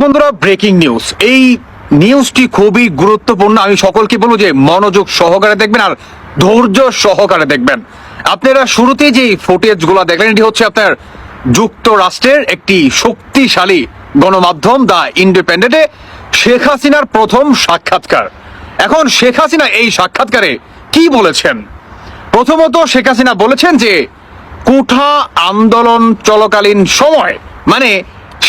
বন্ধুরা breaking news এই নিউজটি খুবই গুরুত্বপূর্ণ। আমি সকলকে বলব যে মনোযোগ সহকারে দেখবেন আর ধৈর্য সহকারে দেখবেন। আপনারা শুরুতেই যে ফুটেজগুলো দেখলেন, এটি হচ্ছে আপনার যুক্তরাষ্ট্রের একটি শক্তিশালী গণমাধ্যম দা ইন্ডিপেন্ডেন্টে শেখ হাসিনার প্রথম সাক্ষাৎকার। এখন শেখ হাসিনা এই সাক্ষাৎকারে কি বলেছেন? প্রথমত শেখ হাসিনা বলেছেন যে, কুঠা আন্দোলন চলকালীন সময় মানে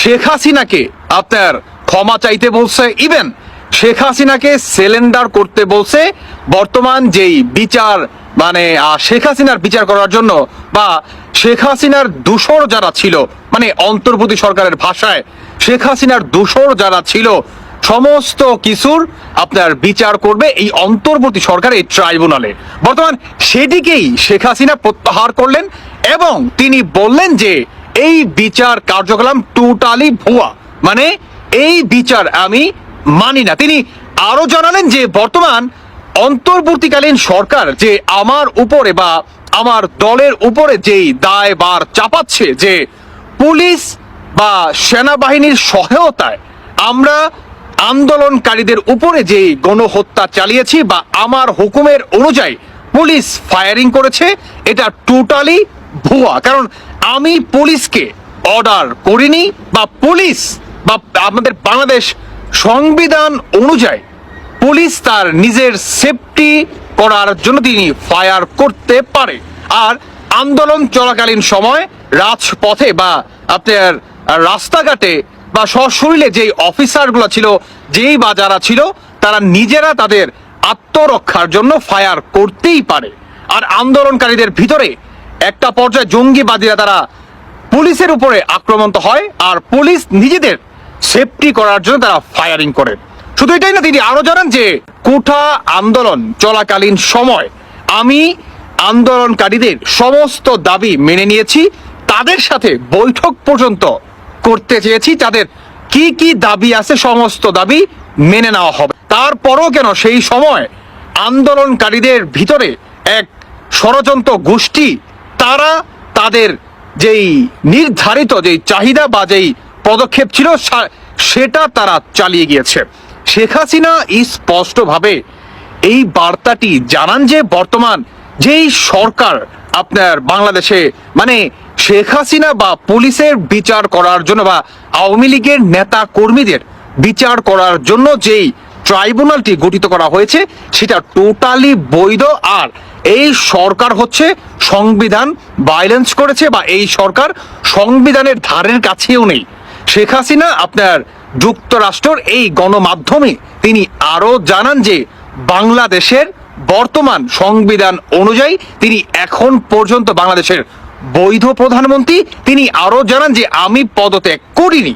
শেখ হাসিনাকে আপনার ক্ষমা চাইতে বলছে ইভেন শেখ হাসিনাকে সিলিন্ডার করতে বলছে বর্তমান যেই বিচার মানে শেখ হাসিনার বিচার করার জন্য বা শেখ হাসিনার দূষর যারা ছিল মানে অন্তর্বর্তী সরকারের ভাষায় শেখ হাসিনার দূষর যারা ছিল, সমস্ত কিছুর আপনার বিচার করবে এই অন্তর্বর্তী সরকার এই ট্রাইব্যুনালে। বর্তমান সেটিকেই শেখ হাসিনা প্রত্যাহার করলেন এবং তিনি বললেন যে এই বিচার কার্যক্রম টোটালি ভুয়া। মানে এই বিচার আমি মানি না। তিনি আরও জানালেন যে বর্তমান অন্তর্বর্তীকালীন সরকার যে আমার উপরে বা আমার দলের উপরে যেই দায় বার চাপাচ্ছে, যে পুলিশ বা সেনাবাহিনীর সহায়তায় আমরা আন্দোলনকারীদের উপরে যে গণহত্যা চালিয়েছি বা আমার হুকুমের অনুযায়ী পুলিশ ফায়ারিং করেছে, এটা টোটালি ভুয়া। কারণ আমি পুলিশকে অর্ডার করিনি বা পুলিশ বা আমাদের বাংলাদেশ সংবিধান অনুযায়ী পুলিশ তার নিজের সেফটি করার জন্য তিনি ফায়ার করতে পারে। আর আন্দোলন চলাকালীন সময় রাজপথে বা আপনার রাস্তাঘাটে বা সশরীরে যেই অফিসারগুলো ছিল, যেই বা যারা ছিল, তারা নিজেরা তাদের আত্মরক্ষার জন্য ফায়ার করতেই পারে। আর আন্দোলনকারীদের ভিতরে একটা পর্যায়ে জঙ্গিবাদীরা তারা পুলিশের উপরে আক্রমণ হয়, আর পুলিশ নিজেদের সেফটি করার জন্য তারা ফায়ারিং করে। শুধু এটাই না, তিনি আরও জানান যে কুঠা আন্দোলন চলাকালীন সময় আমি আন্দোলনকারীদের সমস্ত দাবি মেনে নিয়েছি, তাদের সাথে বৈঠক পর্যন্ত করতে চেয়েছি, তাদের কি কি দাবি আছে সমস্ত দাবি মেনে নেওয়া হবে। তারপরও কেন সেই সময় আন্দোলনকারীদের ভিতরে এক ষড়যন্ত্র গোষ্ঠী, তারা তাদের যেই নির্ধারিত, যেই চাহিদা বা যেই পদক্ষেপ ছিল সেটা তারা চালিয়ে গিয়েছে। শেখ হাসিনা স্পষ্টভাবে এই বার্তাটি জানান যে, বর্তমান যেই সরকার আপনার বাংলাদেশে মানে শেখ হাসিনা বা পুলিশের বিচার করার জন্য বা আওয়ামী লীগের নেতা কর্মীদের বিচার করার জন্য যেই ট্রাইব্যুনালটি গঠিত করা হয়েছে, সেটা টোটালি বৈধ। আর এই সরকার হচ্ছে সংবিধান ভায়োলেন্স করেছে বা এই সরকার সংবিধানের ধারের কাছেও নেই। শেখ হাসিনা আপনার যুক্তরাষ্ট্রের এই গণমাধ্যমে তিনি আরও জানান যে বাংলাদেশের বর্তমান সংবিধান অনুযায়ী তিনি এখন পর্যন্ত বাংলাদেশের বৈধ প্রধানমন্ত্রী। তিনি আরও জানান যে, আমি পদত্যাগ করিনি।